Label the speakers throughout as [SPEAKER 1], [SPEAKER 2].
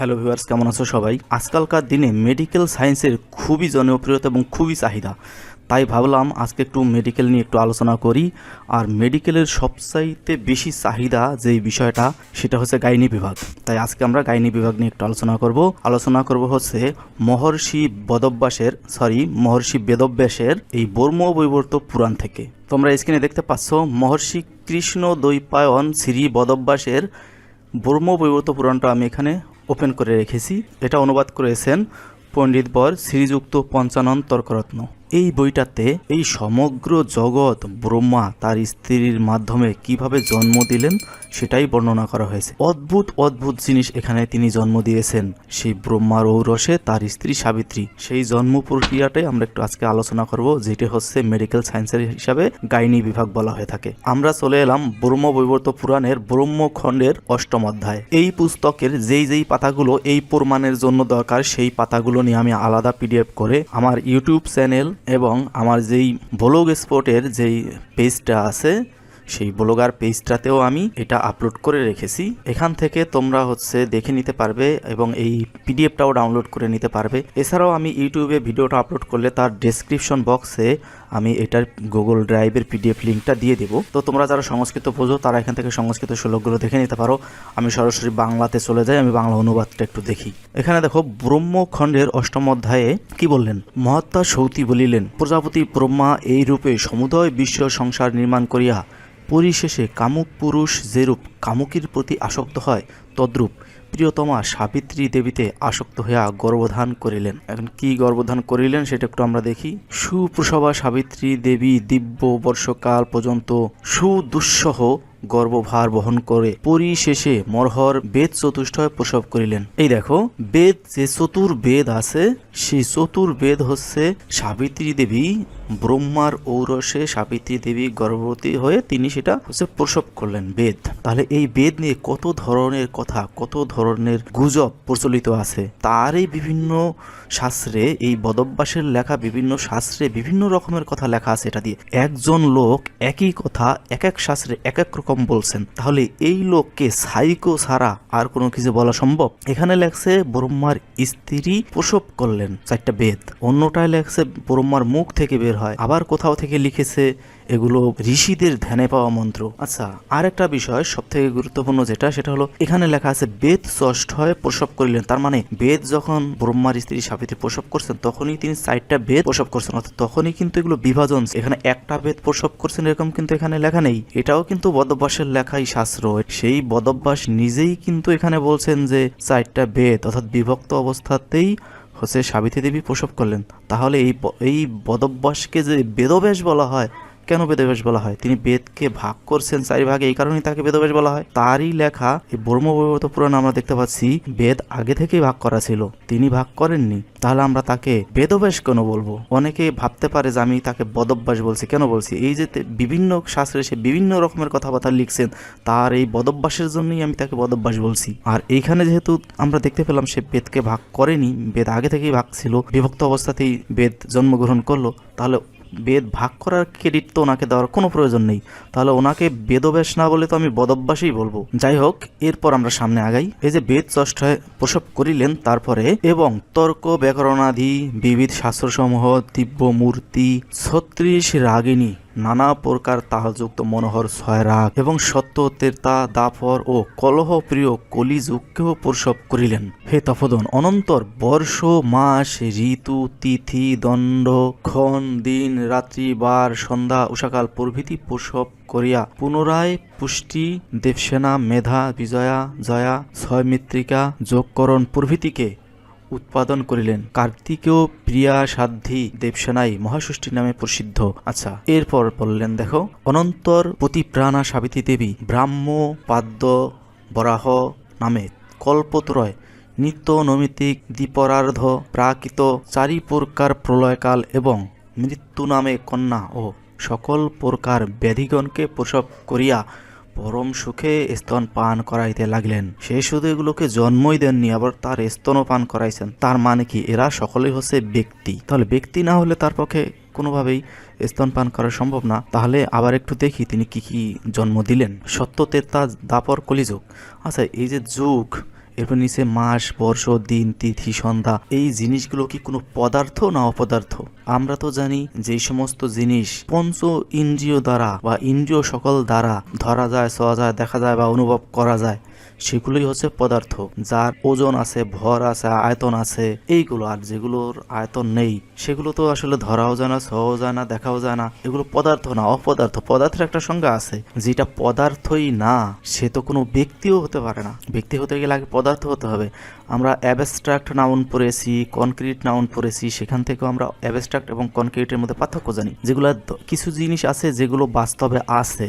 [SPEAKER 1] Hello viewers, কেমন আছো সবাই? আজকালকার দিনে মেডিকেল সায়েন্সের খুবই জনপ্রিয়তা এবং খুবই চাহিদা। তাই ভাবলাম আজকে একটু মেডিকেল নিয়ে একটু আলোচনা করি। আর মেডিকেলের সবচাইতে বেশি চাহিদা যেই বিষয়টা, সেটা হচ্ছে গাইনি বিভাগ। তাই আজকে আমরা গাইনি বিভাগ নিয়ে একটু আলোচনা করব। আলোচনা করব হচ্ছে মহর্ষি বদব্যাসের সরি মহর্ষি বেদব্যাসের এই বর্ম বৈবর্ত পুরাণ থেকে। তোমরা স্ক্রিনে দেখতে পাচ্ছ, মহর্ষি কৃষ্ণ দৈপায়ন শ্রী বদব্যাসের ব্রহ্ম বৈবর্ত পুরাণটা আমি এখানে ওপেন করে রেখেছি। এটা অনুবাদ করেছেন পণ্ডিত বর শ্রীযুক্ত পঞ্চানন তর্করত্ন। এই বইটাতে এই সমগ্র জগৎ ব্রহ্মা তার স্ত্রীর মাধ্যমে কীভাবে জন্ম দিলেন সেটাই বর্ণনা করা হয়েছে। অদ্ভুত অদ্ভুত জিনিস এখানে তিনি জন্ম দিয়েছেন। সেই ব্রহ্মার ঔরসে তার স্ত্রী সাবিত্রী। সেই জন্ম প্রক্রিয়াটাই আমরা একটু আজকে আলোচনা করব, যেটি হচ্ছে মেডিকেল সায়েন্সের হিসাবে গাইনি বিভাগ বলা হয়ে থাকে। আমরা চলে এলাম ব্রহ্ম বৈবর্ত পুরাণের ব্রহ্মখণ্ডের অষ্টম অধ্যায়। এই পুস্তকের যেই যেই পাতাগুলো এই প্রমাণের জন্য দরকার, সেই পাতাগুলো নিয়ে আমি আলাদা পিডিএফ করে আমার ইউটিউব চ্যানেল এবং আমার যেই ব্লগ স্পটের যেই পেজটা আছে সেই ব্লগার পেজটাতেও আমি এটা আপলোড করে রেখেছি। এখান থেকে তোমরা হচ্ছে দেখে নিতে পারবে এবং এই পিডিএফটাও ডাউনলোড করে নিতে পারবে। এছাড়াও আমি ইউটিউবে ভিডিওটা আপলোড করলে তার ডেসক্রিপশন বক্সে আমি এটার গুগল ড্রাইভের পিডিএফ লিঙ্কটা দিয়ে দেবো। তো তোমরা যারা সংস্কৃত বোঝো, তারা এখান থেকে সংস্কৃত শ্লোকগুলো দেখে নিতে পারো। আমি সরাসরি বাংলাতে চলে যাই, আমি বাংলা অনুবাদটা একটু দেখি। এখানে দেখো, ব্রহ্মখণ্ডের অষ্টম অধ্যায়ে কি বললেন? মহাত্মা সৌতি বলিলেন, প্রজাপতি ব্রহ্মা এই রূপে সমুদয় বিশ্ব সংসার নির্মাণ করিয়া পরিশেষে কামুক পুরুষ যেরূপ কামুকির প্রতি আসক্ত হয়, তদ্রূপ প্রিয়তমা সাবিত্রী দেবীতে আসক্ত হইয়া গর্ভধান করিলেন। এখন কি গর্ভধান করিলেন সেটা একটু আমরা দেখি। সুপ্রসবা সাবিত্রী দেবী দিব্য বর্ষকাল পর্যন্ত সুদুঃসহ গর্ভভার বহন করে পরিশেষে মরহর বেদ চতুষ্টয় প্রসব করিলেন। এই দেখো, বেদ যে চতুর বেদ আছে, সেই চতুর বেদ হচ্ছে সাবিত্রী দেবী ব্রহ্মার ঔরসে সাবিত্রী দেবী গর্ভবতী হয়ে তিনি সেটা হচ্ছে প্রসব করলেন বেদ। তাহলে এই বেদ নিয়ে কত ধরনের কথা, কত ধরনের গুজব প্রচলিত আছে? তারই বিভিন্ন শাস্ত্রে, এই বদভ্যাসের লেখা বিভিন্ন শাস্ত্রে বিভিন্ন রকমের কথা লেখা আছে এটা দিয়ে। একজন লোক একই কথা এক এক শাস্ত্রে এক এক রকম বলছেন। তাহলে এই লোককে সাইকো ছাড়া আর কোনো কিছু বলা সম্ভব? এখানে লেখছে ব্রহ্মার স্ত্রী প্রসব করলেন চারটা বেদ। অন্যটায় লেখছে ব্রহ্মার মুখ থেকে বের হয়। আবার কোথাও থেকে লিখেছে, এগুলো ঋষিদের ধ্যানে পাওয়া মন্ত্র। আচ্ছা আর একটা বিষয় সব থেকে গুরুত্বপূর্ণ যেটা, সেটা হলো এখানে লেখা আছে, বেদ ষষ্ঠ হয়ে প্রসব করিলেন। তার মানে বেদ যখন ব্রহ্মার স্ত্রী সাবিত্রী প্রসব করছেন, তখনই তিনি চারটা বেদ প্রসব করছেন। অর্থাৎ তখনই কিন্তু এগুলো বিভাজন। এখানে একটা বেদ প্রসব করছেন এরকম কিন্তু এখানে লেখা নেই। এটাও কিন্তু বদভ্যাসের লেখাই শাস্ত্র। সেই বদভ্যাস নিজেই কিন্তু এখানে বলছেন যে, চারটা বেদ। অর্থাৎ বিভক্ত অবস্থাতেই হচ্ছে সাবিত্রী দেবী প্রসব করলেন। তাহলে এই এই বদভ্যাসকে যে বেদভ্যাস বলা হয় কেন বেদব্যাস বলা হয়? তিনি বেদকে ভাগ করছেন চারি ভাগে এই কারণেই তাকে বেদব্যাস বলা হয়। তারই লেখা, এই ব্রহ্মবৈবর্ত পুরাণ আমরা দেখতে পাচ্ছি, বেদ আগে থেকেই ভাগ করা ছিল। তিনি ভাগ করেননি। তাহলে আমরা তাকে বেদব্যাস কেন বলব? অনেকে ভাবতে পারে যে আমি তাকে বদভ্যাস বলছি। কেন বলছি? এই যে বিভিন্ন শাস্ত্রে সে বিভিন্ন রকমের কথাবার্তা লিখছেন, তার এই বদভ্যাসের জন্যই আমি তাকে বদভ্যাস বলছি। আর এইখানে যেহেতু আমরা দেখতে পেলাম সে বেদকে ভাগ করেনি, বেদ আগে থেকেই ভাগ ছিল, বিভক্ত অবস্থাতেই বেদ জন্মগ্রহণ করল, তাহলে বেদ ভাগ করার ক্রেডিট তো ওনাকে দেওয়ার কোনো প্রয়োজন নেই। তাহলে ওনাকে বেদব্যাস না বলে তো আমি বদভ্যাসেই বলব। যাই হোক, এরপর আমরা সামনে আগাই। এই যে বেদ চষ্টায় প্রসব করিলেন, তারপরে এবং তর্ক, ব্যাকরণাদি, বিবিধ শাস্ত্রসমূহ দিব্য মূর্তি ছত্রিশ রাগিনী নানা প্রকার তাহযুক্ত মনোহর ছয় রাগ এবং সত্য তেতা দাপর ও কলহ প্রিয় কলিযুগকেও প্রসব করিলেন। হে তফদন অনন্তর বর্ষ, মাস, ঋতু, তিথি, দণ্ড, ক্ষণ, দিন, রাত্রি, বার, সন্ধ্যা, উষাকাল প্রভৃতি প্রসব করিয়া পুনরায় পুষ্টি, দেবসেনা, মেধা, বিজয়া, জয়া, ছয় মৃত্তিকা, যোগকরণ প্রভৃতিকে উৎপাদন করিলেন। কার্তিকেয় প্রিয়া সাধ্যী দেবসেনাই মহাষষ্ঠী নামে প্রসিদ্ধ। আচ্ছা এরপর বললেন, দেখো, অনন্তর প্রতি প্রাণা সাবিত্রী দেবী ব্রাহ্ম পাদ্য বরাহ নামে কল্পত্রয়, নিত্য নৈমিত্তিক দ্বীপরার্ধ প্রাকৃত চারি প্রকার প্রলয়কাল এবং মৃত্যু নামে কন্যা ও সকল প্রকার ব্যাধিগণকে প্রসব করিয়া পরম সুখে স্তন পান করাইতে লাগলেন। সে শুধু এগুলোকে জন্মই দেননি, আবার তার স্তনও পান করাইছেন। তার মানে কি? এরা সকলেই হচ্ছে ব্যক্তি। তাহলে ব্যক্তি না হলে তার পক্ষে কোনোভাবেই স্তন পান করা সম্ভব না। তাহলে আবার একটু দেখি তিনি কি কি জন্ম দিলেন। সত্যতে তেতা দাপর কলিযুগ। আচ্ছা এই যে যুগ এরপর নিচে মাস, বর্ষ, দিন, তিথি, সন্ধ্যা। এই জিনিসগুলো কি কোনো পদার্থ না অপদার্থ? আমরা তো জানি যে সমস্ত জিনিস পঞ্চ ইন্দ্রিয় দ্বারা বা ইন্দ্রিয় সকল দ্বারা ধরা যায় ছোঁয়া যায়, দেখা যায় বা অনুভব করা যায়। সেগুলোই হচ্ছে পদার্থ, যার ওজন আছে, ভর আছে, আয়তন আছে। এইগুলো আর যেগুলোর আয়তন নেই, সেগুলো তো আসলে ধরাও যায় না ছোঁয়াও যায় না, দেখাও যায় না। এগুলো পদার্থ না, অপদার্থ। পদার্থের একটা সংজ্ঞা আছে, যেটা পদার্থই না, সে তো কোনো ব্যক্তিও হতে পারে না। ব্যক্তি হতে গেলে আগে পদার্থ হতে হবে। আমরা অ্যাবস্ট্রাক্ট নাউন পড়েছি কনক্রিট নাউন পড়েছি, সেখান থেকেও আমরা অ্যাবস্ট্রাক্ট এবং কনক্রিটের মধ্যে পার্থক্য জানি। যেগুলো কিছু জিনিস আছে যেগুলো বাস্তবে আছে,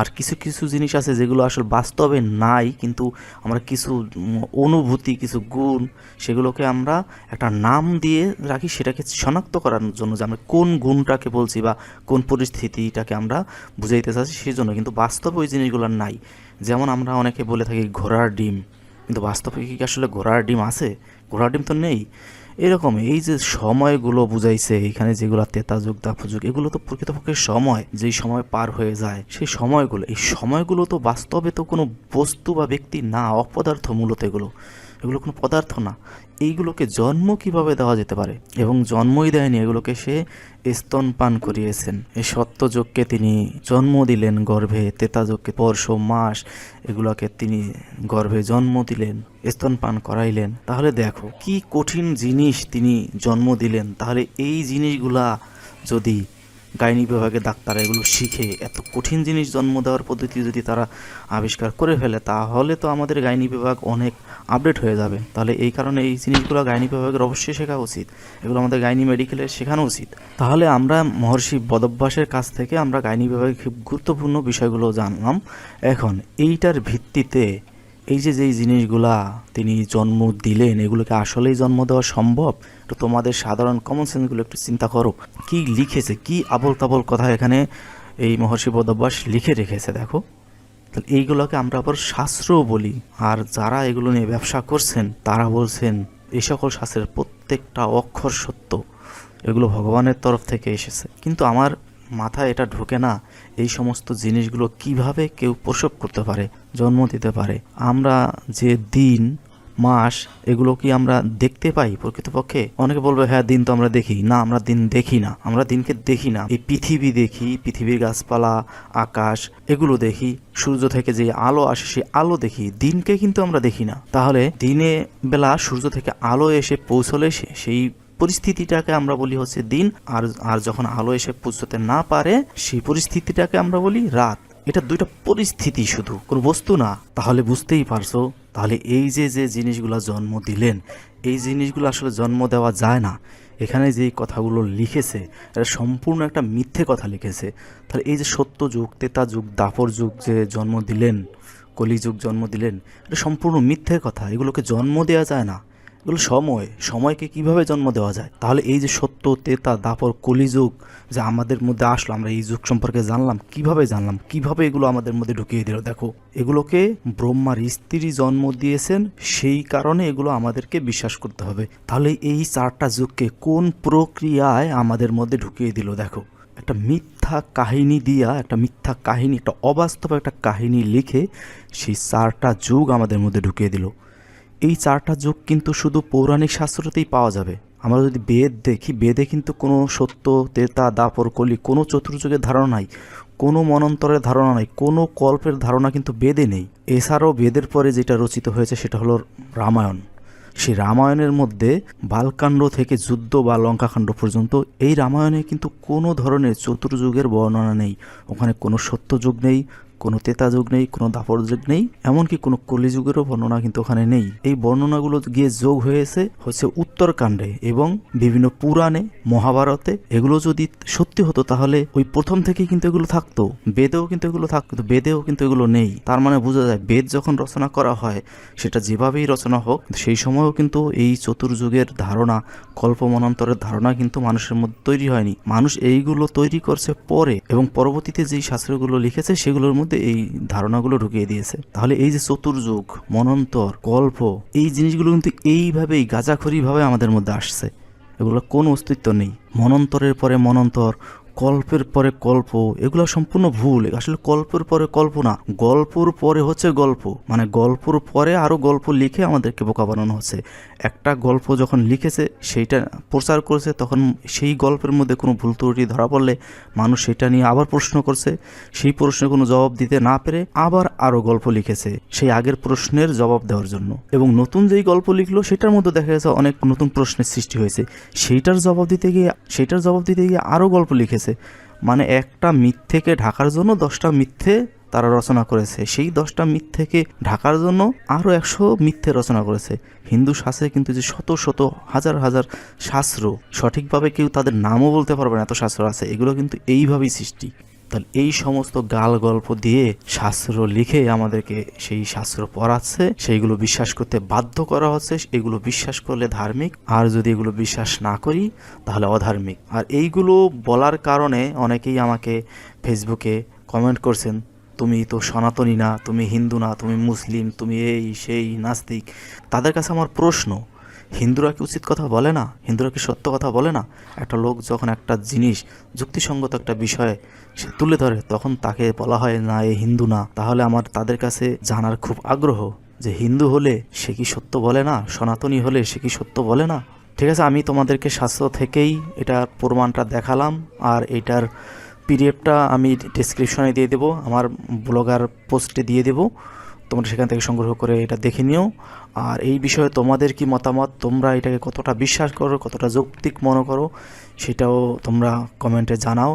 [SPEAKER 1] আর কিছু কিছু জিনিস আছে যেগুলো আসলে বাস্তবে নাই, কিন্তু আমরা কিছু অনুভূতি, কিছু গুণ সেগুলোকে আমরা একটা নাম দিয়ে রাখি, সেটাকে শনাক্ত করার জন্য যে আমরা কোন গুণটাকে বলছি বা কোন পরিস্থিতিটাকে আমরা বুঝাইতে চাচ্ছি সেই জন্য কিন্তু বাস্তবে ওই জিনিসগুলো নাই। যেমন আমরা অনেকে বলে থাকি ঘোড়ার ডিম। কিন্তু বাস্তবে কি আসলে ঘোড়ার ডিম আছে? ঘোড়ার ডিম তো নেই। এরকম এই যে সময়গুলো বুঝাইছে, এখানে যেগুলো তেতা যুগ দাফু যুগ এগুলো তো প্রকৃতপক্ষে সময়। যেই সময় পার হয়ে যায়, সেই সময়গুলো, এই সময়গুলো তো বাস্তবে তো কোনো বস্তু বা ব্যক্তি না অপদার্থ মূলত এগুলো। এগুলো কোনো পদার্থ না। এইগুলোকে জন্ম কীভাবে দেওয়া যেতে পারে? এবং জন্মই দেয়নি, এগুলোকে সে স্তনপান করিয়েছেন। এই সত্যযজ্ঞকে তিনি জন্ম দিলেন গর্ভে, তেতাযজ্ঞে, বর্ষ, মাস, এগুলোকে তিনি গর্ভে জন্ম দিলেন স্তনপান করাইলেন। তাহলে দেখো, কি কঠিন জিনিস তিনি জন্ম দিলেন। তাহলে এই জিনিসগুলা যদি গাইনি বিভাগে ডাক্তার এগুলো শিখে এত কঠিন জিনিস জন্ম দেওয়ার পদ্ধতি যদি তারা আবিষ্কার করে ফেলে, তাহলে তো আমাদের গাইনি বিভাগ অনেক আপডেট হয়ে যাবে। তাহলে এই কারণে এই জিনিসগুলো গাইনি বিভাগের অবশ্যই শেখা উচিত। এগুলো আমাদের গাইনি মেডিকেলে শেখানো উচিত। তাহলে আমরা মহর্ষি বদভ্যাসের কাছ থেকে আমরা গাইনি বিভাগের খুব গুরুত্বপূর্ণ বিষয়গুলো জানলাম। এখন এইটার ভিত্তিতে এই যে যেই জিনিসগুলা তিনি জন্ম দিলেন, এগুলোকে আসলেই জন্ম দেওয়া সম্ভব? তো তোমাদের সাধারণ কমন সেন্সগুলো একটু চিন্তা করো। কি লিখেছে? কি আবল তাবল কথা এখানে এই মহর্ষি বদভ্যাস লিখে রেখেছে, দেখো। তাহলে এইগুলোকে আমরা আবার শাস্ত্রও বলি। আর যারা এগুলো নিয়ে ব্যবসা করছেন, তারা বলছেন এই সকল শাস্ত্রের প্রত্যেকটা অক্ষর সত্য। এগুলো ভগবানের তরফ থেকে এসেছে। কিন্তু আমার মাথায় এটা ঢোকে না, এই সমস্ত জিনিসগুলো কীভাবে কেউ প্রসব করতে পারে? জন্ম দিতে পারে। আমরা যে দিন, মাস, এগুলো কি আমরা দেখতে পাই প্রকৃতপক্ষে? অনেকে বলবে হ্যাঁ দিন তো আমরা দেখি। না, আমরা দিন দেখি না। আমরা দিনকে দেখি না। এই পৃথিবী দেখি, পৃথিবীর গাছপালা, আকাশ, এগুলো দেখি। সূর্য থেকে যে আলো আসে সেই আলো দেখি। দিনকে কিন্তু আমরা দেখি না। তাহলে দিনে বেলা সূর্য থেকে আলো এসে পৌঁছলে সে- সেই পরিস্থিতিটাকে আমরা বলি হচ্ছে দিন। আর আর যখন আলো এসে পৌঁছতে না পারে, সেই পরিস্থিতিটাকে আমরা বলি রাত। এটা দুইটা পরিস্থিতি শুধু। কোনো বস্তু না। তাহলে বুঝতেই পারছ, তাহলে এই যে যে জিনিসগুলো জন্ম দিলেন, এই জিনিসগুলো আসলে জন্ম দেওয়া যায় না। এখানে যে কথাগুলো লিখেছে, এটা সম্পূর্ণ একটা মিথ্যে কথা লিখেছে। তাহলে এই যে সত্য যুগ, তেতা যুগ, দাপর যুগ যে জন্ম দিলেন, কলিযুগ জন্ম দিলেন, এটা সম্পূর্ণ মিথ্যে কথা। এগুলোকে জন্ম দেওয়া যায় না। এগুলো সময়, সময়কে কীভাবে জন্ম দেওয়া যায়? তাহলে এই যে সত্য, তেতা, দাপর, কলিযুগ যে আমাদের মধ্যে আসলো, আমরা এই যুগ সম্পর্কে জানলাম, কীভাবে জানলাম? কীভাবে এগুলো আমাদের মধ্যে ঢুকিয়ে দিল? দেখো, এগুলোকে ব্রহ্মার স্ত্রী জন্ম দিয়েছেন, সেই কারণে এগুলো আমাদেরকে বিশ্বাস করতে হবে। তাহলে এই চারটা যুগকে কোন প্রক্রিয়ায় আমাদের মধ্যে ঢুকিয়ে দিল? দেখো, একটা মিথ্যা কাহিনী দিয়া, একটা মিথ্যা কাহিনী, একটা অবাস্তব একটা কাহিনী লিখে সেই চারটা যুগ আমাদের মধ্যে ঢুকিয়ে দিল। এই চারটা যুগ কিন্তু শুধু পৌরাণিক শাস্ত্রতেই পাওয়া যাবে। আমরা যদি বেদ দেখি, বেদে কিন্তু কোনো সত্য, তেতা, দাপর, কলি, কোনো চতুর্যুগের ধারণা নাই, কোনো মনন্তরের ধারণা নাই, কোনো কল্পের ধারণা কিন্তু বেদে নেই। এছাড়াও বেদের পরে যেটা রচিত হয়েছে সেটা হলো রামায়ণ। সেই রামায়ণের মধ্যে বালকাণ্ড থেকে যুদ্ধ বা লঙ্কাকাণ্ড পর্যন্ত এই রামায়ণে কিন্তু কোনো ধরনের চতুর্যুগের বর্ণনা নেই। ওখানে কোনো সত্যযুগ নেই কোনো তেতা যুগ নেই, কোনো দাপর যুগ নেই, এমনকি কোনো কলিযুগেরও বর্ণনা কিন্তু ওখানে নেই। এই বর্ণনাগুলো গিয়ে যোগ হয়েছে হচ্ছে উত্তরকাণ্ডে এবং বিভিন্ন পুরাণে, মহাভারতে। এগুলো যদি সত্যি হতো তাহলে ওই প্রথম থেকেই কিন্তু এগুলো থাকতো। বেদেও কিন্তু এগুলো থাকতো, বেদেও কিন্তু এগুলো নেই। তার মানে বোঝা যায়, বেদ যখন রচনা করা হয়, সেটা যেভাবেই রচনা হোক, সেই সময়ও কিন্তু এই চতুর্যুগের ধারণা কল্পমনান্তরের ধারণা কিন্তু মানুষের মধ্যে তৈরি হয়নি। মানুষ এইগুলো তৈরি করছে পরে এবং পরবর্তীতে যেই শাস্ত্রগুলো লিখেছে, সেগুলোর মধ্যে এই ধারণাগুলো ঢুকিয়ে দিয়েছে। তাহলে এই যে চতুর্যুগ, মনন্তর, গল্প, এই জিনিসগুলো কিন্তু এইভাবেই গাঁজাখড়িভাবে আমাদের মধ্যে আসছে। এগুলো কোনো অস্তিত্ব নেই। মনন্তরের পরে মনন্তর কল্পের পরে কল্প, এগুলো সম্পূর্ণ ভুল। আসলে কল্পের পরে কল্পনা গল্পর পরে হচ্ছে গল্প। মানে গল্পর পরে আরও গল্প লিখে আমাদেরকে বোকা বানানো হচ্ছে। একটা গল্প যখন লিখেছে, সেইটা প্রচার করেছে, তখন সেই গল্পের মধ্যে কোনো ভুল ত্রুটি ধরা পড়লে মানুষ সেটা নিয়ে আবার প্রশ্ন করছে। সেই প্রশ্নের কোনো জবাব দিতে না পেরে আবার আরও গল্প লিখেছে, সেই আগের প্রশ্নের জবাব দেওয়ার জন্য। এবং নতুন যেই গল্প লিখলো, সেটার মধ্যে দেখা গেছে অনেক নতুন প্রশ্নের সৃষ্টি হয়েছে। সেইটার জবাব দিতে গিয়ে, সেইটার জবাব দিতে গিয়ে আরও গল্প লিখেছে। মানে একটা মিথ্যেকে ঢাকার জন্য দশটা মিথ্যে তারা রচনা করেছে। সেই দশটা মিথ্যেকে ঢাকার জন্য আরও একশো মিথ্যে রচনা করেছে। হিন্দু শাস্ত্রে কিন্তু যে শত শত হাজার হাজার শাস্ত্র সঠিকভাবে কেউ তাদের নামও বলতে পারবে না, এত শাস্ত্র আছে। এগুলো কিন্তু এইভাবেই সৃষ্টি। তাহলে এই সমস্ত গাল গল্প দিয়ে শাস্ত্র লিখে আমাদেরকে সেই শাস্ত্র পড়াচ্ছে, সেইগুলো বিশ্বাস করতে বাধ্য করা হচ্ছে, এগুলো বিশ্বাস করলে ধার্মিক। আর যদি এগুলো বিশ্বাস না করি, তাহলে অধার্মিক। আর এইগুলো বলার কারণে অনেকেই আমাকে ফেসবুকে কমেন্ট করছেন, তুমি তো সনাতনী না, তুমি হিন্দু না, তুমি মুসলিম, তুমি এই, সেই, নাস্তিক। তাদের কাছে আমার প্রশ্ন হিন্দুরা কি উচিত কথা বলে না? হিন্দুরা কি সত্য কথা বলে না? একটা লোক যখন একটা জিনিস, যুক্তিসঙ্গত একটা বিষয় সে তুলে ধরে, তখন তাকে বলা হয়, না, এ হিন্দু না। তাহলে আমার, তাদের কাছে জানার খুব আগ্রহ যে হিন্দু হলে সে কি সত্য বলে না? সনাতনী হলে সে কি সত্য বলে না? ঠিক আছে, আমি তোমাদেরকে শাস্ত্র থেকেই এটার প্রমাণটা দেখালাম, আর এটার পিডিএফটা আমি ডিসক্রিপশনে দিয়ে দেবো, আমার ব্লগার পোস্টে দিয়ে দেবো। তোমরা সেখান থেকে সংগ্রহ করে এটা দেখে নিও। আর এই বিষয়ে তোমাদের কি মতামত? তোমরা এটাকে কতটা বিশ্বাস করো, কতটা যৌক্তিক মনে করো, সেটাও তোমরা কমেন্টে জানাও।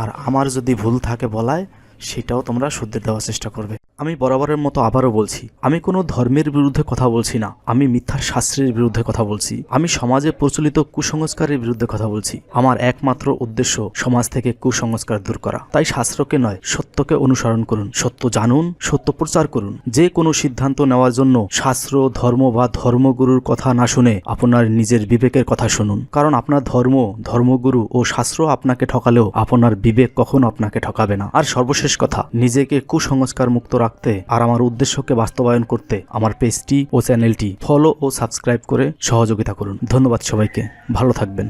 [SPEAKER 1] আর আমার যদি ভুল থাকে বলায়, সেটাও তোমরা শুদ্ধ দেওয়ার চেষ্টা করবে। আমি বরাবরের মতো আবারও বলছি, আমি কোনো ধর্মের বিরুদ্ধে কথা বলছি না। আমি মিথ্যা শাস্ত্রের বিরুদ্ধে কথা বলছি। আমি সমাজে প্রচলিত কুসংস্কারের বিরুদ্ধে কথা বলছি। আমার একমাত্র উদ্দেশ্য সমাজ থেকে কুসংস্কার দূর করা। তাই শাস্ত্রকে নয়, সত্যকে অনুসরণ করুন। সত্য জানুন, সত্য প্রচার করুন। যে কোনো সিদ্ধান্ত নেওয়ার জন্য শাস্ত্র, ধর্ম বা ধর্মগুরুর কথা না শুনে আপনার নিজের বিবেকের কথা শুনুন। কারণ আপনার ধর্ম, ধর্মগুরু ও শাস্ত্র আপনাকে ঠকালেও আপনার বিবেক কখনো আপনাকে ঠকাবে না। আর সর্বশেষ কথা, নিজেকে কুসংস্কার মুক্ত রাখতে আর আমার উদ্দেশ্যকে বাস্তবায়ন করতে আমার পেজটি ও চ্যানেলটি ফলো ও সাবস্ক্রাইব করে সহযোগিতা করুন। ধন্যবাদ সবাইকে। ভালো থাকবেন।